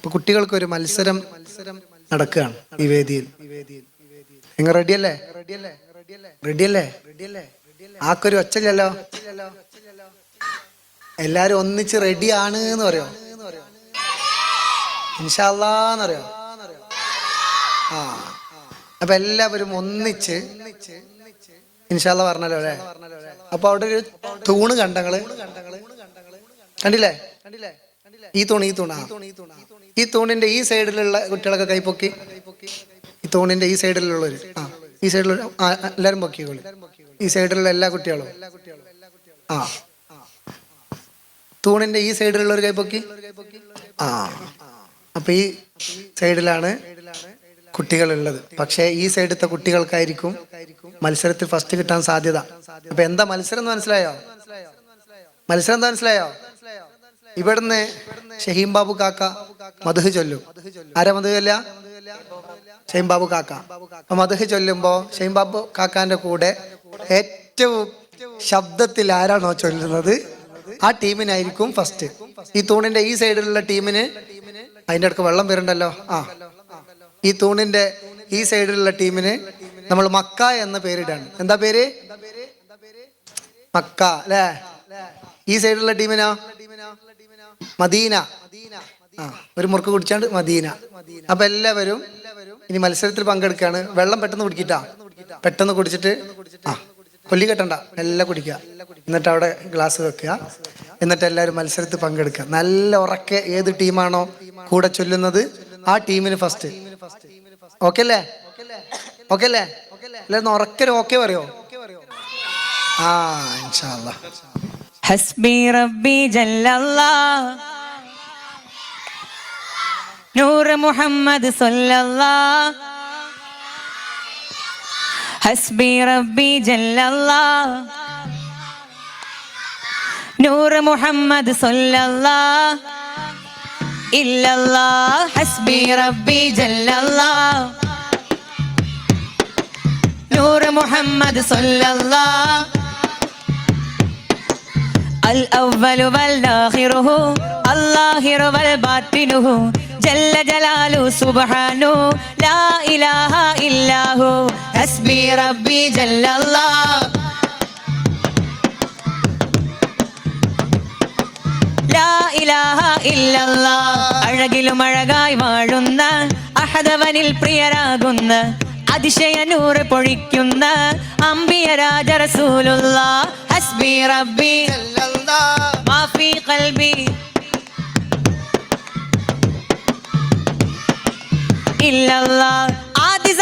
ഇപ്പൊ കുട്ടികൾക്കൊരു മത്സരം നടക്കുകയാണ് ഈ വേദിയിൽ. നിങ്ങൾ റെഡിയല്ലേ റെഡിയല്ലേ ആക്കൊരു ഒച്ചല്ലോ എല്ലാരും ഒന്നിച്ച് റെഡിയാണ് എന്ന് പറയോ? പറയോ? ആ. അപ്പൊ എല്ലാവരും ഒന്നിച്ച് ഇൻഷാല്ല പറഞ്ഞല്ലോ അല്ലേ? അപ്പൊ അവിടെ ഒരു തൂണ് കണ്ടങ്ങൾ. കണ്ടില്ലേ കണ്ടില്ലേ? ഈ തൂണ് ഈ തൂണാ ഈ തൂണിന്റെ ഈ സൈഡിലുള്ള കുട്ടികളൊക്കെ കൈപ്പൊക്കി ഈ തൂണിന്റെ ഈ സൈഡിലുള്ളവര് ആ ഈ സൈഡിലുള്ള എല്ലാരും പൊക്കിക്കോളി ഈ സൈഡിലുള്ള എല്ലാ കുട്ടികളും. ആ. തൂണിന്റെ ഈ സൈഡിലുള്ള ഒരു കൈപ്പൊക്കി ആ. അപ്പൊ ഈ സൈഡിലാണ് കുട്ടികൾ ഉള്ളത് പക്ഷേ ഈ സൈഡിലത്തെ കുട്ടികൾക്കായിരിക്കും മത്സരത്തിൽ ഫസ്റ്റ് കിട്ടാൻ സാധ്യത. അപ്പൊ എന്താ മത്സരം എന്ന് മനസ്സിലായോ? മത്സരം എന്താ മനസ്സിലായോ? ഇവിടുന്ന് ഷഹീം ബാബു കാക്ക മധുഹ് ചൊല്ലും. ആരാ മധു ചൊല്ല ഷഹീം ബാബു കാക്ക. അപ്പൊ മധുഹ് ചൊല്ലുമ്പോ ഷഹീം ബാബു കാക്കാന്റെ കൂടെ ഏറ്റവും ശബ്ദത്തിൽ ആരാണോ ചൊല്ലുന്നത്? ആ ടീമിനായിരിക്കും ഫസ്റ്റ് ഈ തൂണിന്റെ ഈ സൈഡിലുള്ള ടീമിന് അതിന്റെ അടുക്ക് വെള്ളം വരുന്നുണ്ടല്ലോ. ആ. ഈ തൂണിന്റെ ഈ സൈഡിലുള്ള ടീമിന് നമ്മൾ മക്ക എന്ന പേരിടാണ്. എന്താ പേര്? മക്ക അല്ലേ? ഈ സൈഡിലുള്ള ടീമിനോ? മദീന. ഒരു മുറുക്ക് കുടിച്ചാണ്ട് മദീന. അപ്പൊ എല്ലാവരും ഇനി മത്സരത്തിൽ പങ്കെടുക്കുകയാണ് വെള്ളം പെട്ടെന്ന് കുടിക്കിട്ടാ. പെട്ടെന്ന് കുടിച്ചിട്ട് ആ കൊല്ലി കെട്ടണ്ട. എല്ലാം കുടിക്കുക. എന്നിട്ട് അവിടെ ഗ്ലാസ് വെക്കുക. എന്നിട്ട് എല്ലാവരും മത്സരത്തിൽ പങ്കെടുക്കുക. നല്ല ഉറക്കെ ഏത് ടീമാണോ കൂടെ ചൊല്ലുന്നത് ആ ടീമിന് ഫസ്റ്റ് ഓക്കെ അല്ലേ? ഓക്കെ അല്ലേ? എല്ലാവരും ഉറക്കൊരു ഓക്കെ പറയോ? آه، إن شاء الله. حسبي ربي جل الله. نور محمد صلى الله. حسبي ربي جل الله. نور محمد صلى الله. إلا الله. حسبي ربي جل الله. نور محمد صلى الله. അൽ അവ്വലു വൽ ആഖിറുഹു അല്ലാഹിറു വൽ ബാത്തിനുഹു ജല്ല ജലാലു സുബ്ഹാനു ലാ ഇലാഹ ഇല്ലാഹു ഹസ്ബി റബ്ബി ജല്ലല്ലാഹ്. അഴകിലും അഴകായി വാഴുന്ന അഹദവനിൽ പ്രിയരാകുന്ന അതിശയ നൂറ് പൊഴിക്കുന്ന അമ്പിയ രാജ റസൂലുള്ള ഹസ്ബി റബ്ബി ആദ്യ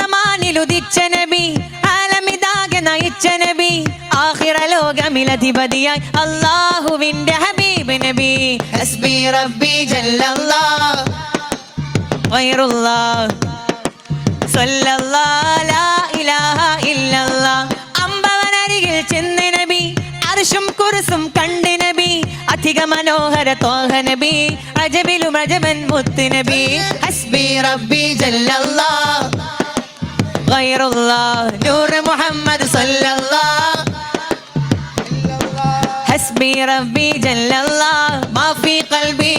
ഉദിച്ച നബി ആലമിതാകെ നയിച്ച നബി ആഖിറ ലോകമിലധിപതിയായി അള്ളാഹുവിന്റെ ഹബീബ് നബി. ഹസ്ബി റബ്ബി ജല്ലല്ലാഹ്. ലാ ഇലാഹ ഇല്ലല്ലാ അമ്പവനരികിൽ ചെന്ന് നബി അർഷും കുറുസും നബി അധിക മനോഹര തോഹ നബി അജബിലും അജബൻ മുത്ത് നബി. ഹസ്ബി റബ്ബി ജല്ലല്ലാ ഗൈറുല്ലാ നൂർ മുഹമ്മദ് ഹസ്ബി റബ്ബി ജല്ലല്ലാ മാഫി ഖൽബി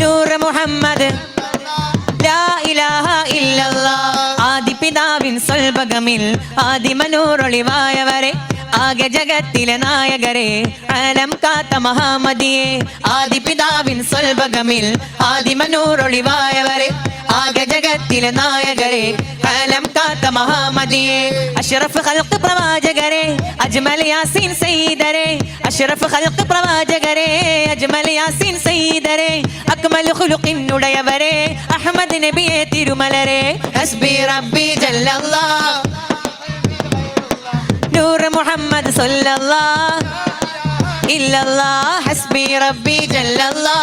നൂർ മുഹമ്മദ്. ലാ ഇലാഹ ഇല്ലല്ലാ. ആദിപിതാവിൻ സ്വൽഭഗമിൽ ആകെ ജഗത്തിലെ നായകരെ അലം കാത്ത മഹാമതിയെ ആദിപിതാവിൻ സ്വൽഭഗമിൽ ആദിമനൂറൊളിവായവരെ ആകെ ജഗത്തിലെ നായകരെ അലം കാത്ത മഹാമതിയെ. അഷറഫ് ഹൽക്ക് പ്രവാചകരെ അജ്മൽ യാസീൻ സയ്യിദരെ. അഷറഫ് ഹൽക്ക് പ്രവാചകരെ അജ്മൽ യാസീൻ സയ്യിദരെ. അക്മൽ ഖുലുഖിനുടയവരെ അഹ്മദ് നബിയെ തിരുമലരെ. ഹസ്ബി റബ്ബി ജല്ലല്ലാ. നൂർ മുഹമ്മദ് സല്ലല്ലാ ഇല്ലല്ലാ ഹസ്ബി റബ്ബി ജല്ലല്ലാ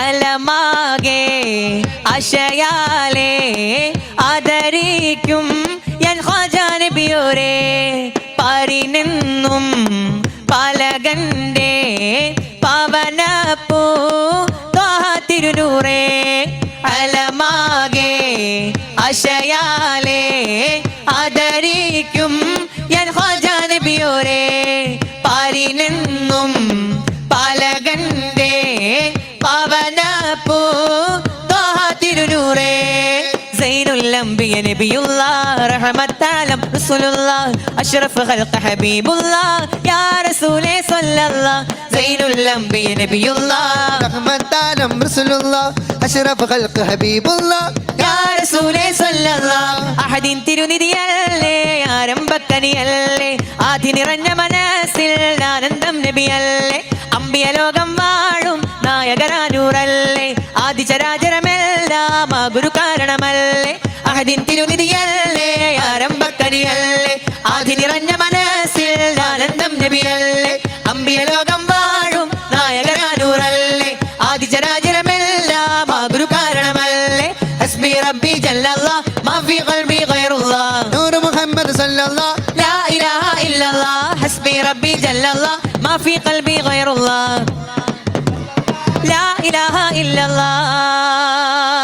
അലമാകെ അശയാലേ ആദരിക്കും ഞാൻ ഖാജാ നബിയോരെ പാരിനെന്നും പാലകന്റെ പവനപ്പൂ തിരുനൂറേ ആയിരിക്കും ഞാൻ ഹോജ നബിയോരെ പാലിനെന്നും പാലകന്റെ പവന പൂ തിരുനൂറേ الأنبياء نبي الله رحمة عالم رسول الله أشرف خلق حبيب الله يا رسولي صلى الله زين الأنبياء نبي الله رحمة عالم رسول الله أشرف خلق حبيب الله يا رسولي صلى الله أحد ترني ديالي ആരംഭക്കനിയല്ലേ ആദി നിറഞ്ഞ മനസ്സിൽ ആനന്ദം നബിയല്ലേ? അമ്പിയ ലോകം വാഴും നായകരാനൂറല്ലേ? ആദിചരാചരമെല്ലാം ആ ഗുരു കാരണമല്ലേ? അഹദിൻ തിരുനിധിയല്ലേ? ആരംഭക്കനിയല്ലേ? ആദി നിറഞ്ഞ മനസ്സിൽ ആനന്ദം നബിയല്ലേ? അമ്പിയ ലോകം വാഴും നായകരാനൂറല്ലേ? ആദിചരാചരമെല്ലാം ആ ഗുരു കാരണമല്ലേ? ഹസ്ബി റബ്ബി ജല്ലല്ലാ حسبي ربي جل الله ما في قلبي غير الله لا إله إلا الله